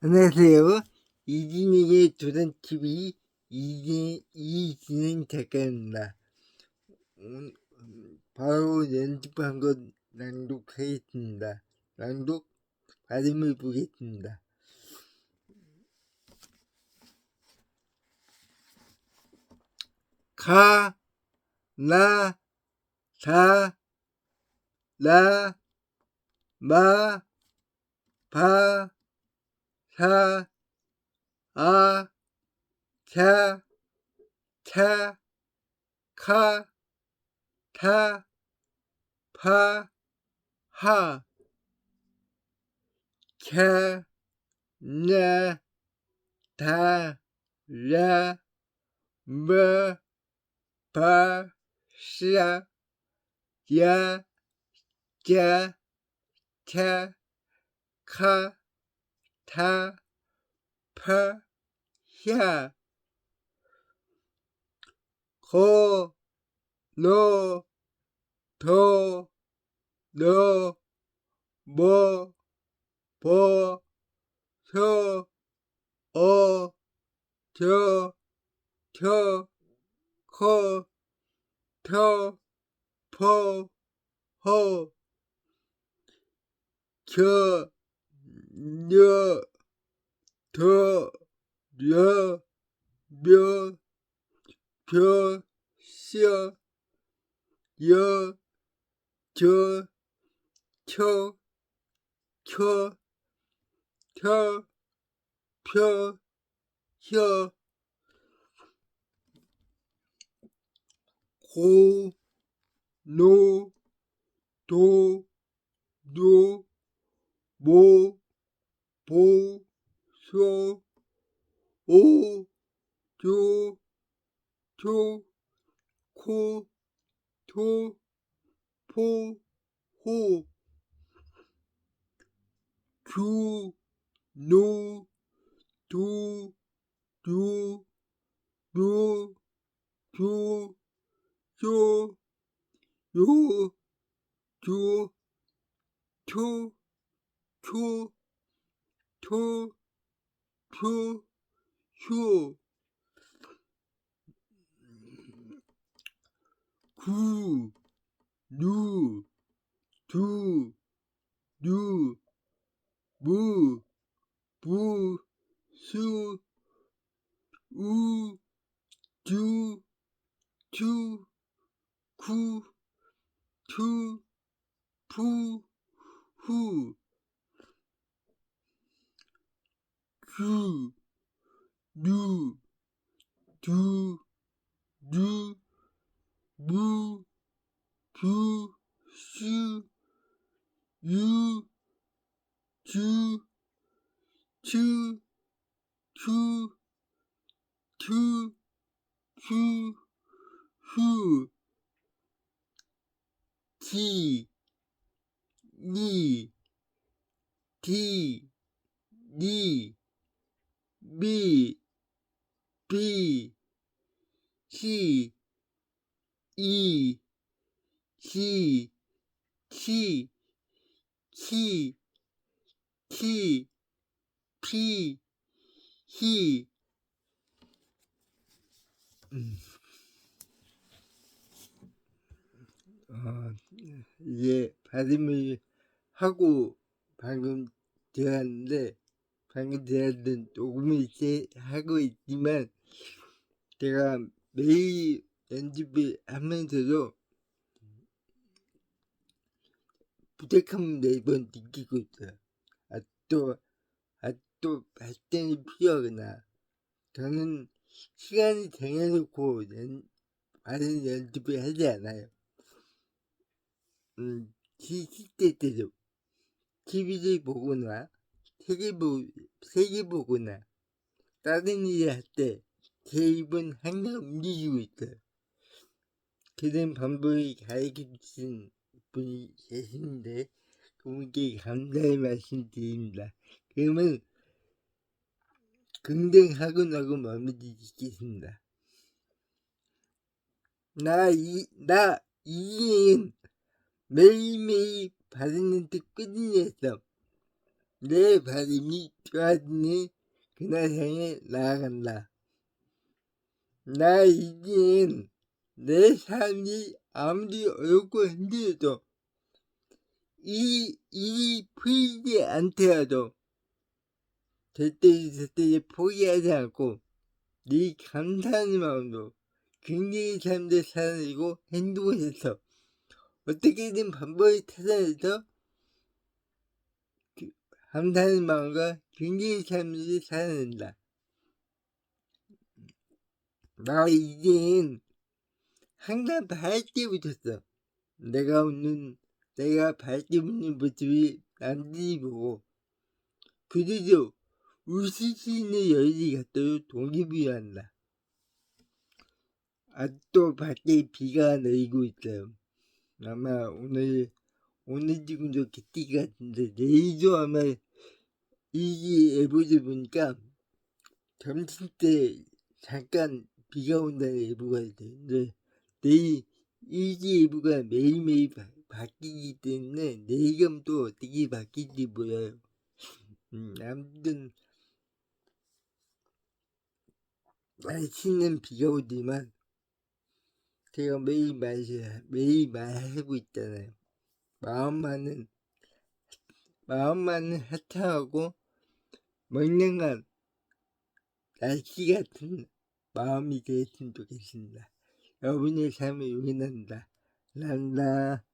안녕하세요. 이진익의 도전TV 이진, 이진행 작가입니다. 바로 연습한 것 낭독하겠습니다. 낭독 발음을 보겠습니다. 가, 나, 사, 라, 마, 바, 사, 아, 자, 차, 카, 타, 파, 하, 차, 나, 다, 라, 뭐, 바, 샤, 야, 자, 차, 카, 他拍下 r h 头 r 摸摸 l o 跳跳 l o 后 o 녀, 더, 려, 며, 벼, 셔, 여, 저, 쳐, 켜, 켜, 펴, 혀, 고, 노, 도, 노, 모, 보, 소, 오, 조, 조, 코, 토, 포, 호, 주, 노, 도, 요, 요, 조, 조, 요, 조, 초, 초, 토, 표, 효, 구, 누, 두, 유, 무, 부, 수, 우, 주, 추, 구, 투, 푸, 후, 주, 누, 두, 유, 무, 부, 수, 유, 주, 추, 추, 투, 후, 후, 티, 니, 디, 니, 미, 비, 시, 이, 시, 치, 키, 키, 피, 히. 음. 어, 이제 발음을 하고 방금 되었는데 방금 대화는 조금씩 하고 있지만 제가 매일 연습을 하면서도 부족함을 매번 느끼고 있어요. 아, 또, 아, 또 발전이 필요하구나. 저는 시간을 정해놓고 연, 많은 연습을 하지 않아요. 음, 시시때 때도 TV를 보거나 책을 보, 책을 보거나 다른 일을 할 때 제 입은 항상 움직이고 있어요. 그런 방법을 가르쳐 주신 분이 계시는데 그분께 감사의 말씀 드립니다. 그러면 긍정하고 나고 마무리 짓겠습니다. 나, 이, 나, 이인은 매일매일 꾸준히 했어. 내 발음이 좋아지는 그날 향해 나아간다. 나 이젠 내 삶이 아무리 어렵고 힘들어도 이 일이 풀리지 않더라도 절대 절대 포기하지 않고 네 감사하는 마음으로 굉장히 삶을 살아내고 행동해서 어떻게든 방법을 찾아내서 그 감사하는 마음과 굉장히 삶을 살아낸다. 나 이젠 항상 밝게 붙였어. 내가 웃는, 내가 밝게 웃는 모습이 남들이 보고, 그들도 웃을 수 있는 여유를 갖도록 동기부여한다. 아직도 밖에 비가 내리고 있어요. 아마 오늘, 오늘 지금도 개띠 같은데, 내일도 아마 이 예보를 보니까 점심 때 잠깐 비가 온다는 예보가. 근데 내일 일기 예보가 매일매일 바, 바뀌기 때문에 내일은 또 어떻게 바뀔지 몰라요. 음, 아무튼 날씨는 비가 오지만 제가 매일 말 매일 말하고 있잖아요. 마음만은 마음만은 하차하고 맹랑한 날씨 같은 마음이 되었으면 좋겠습니다. 여러분의 삶을 응원한다. 란다.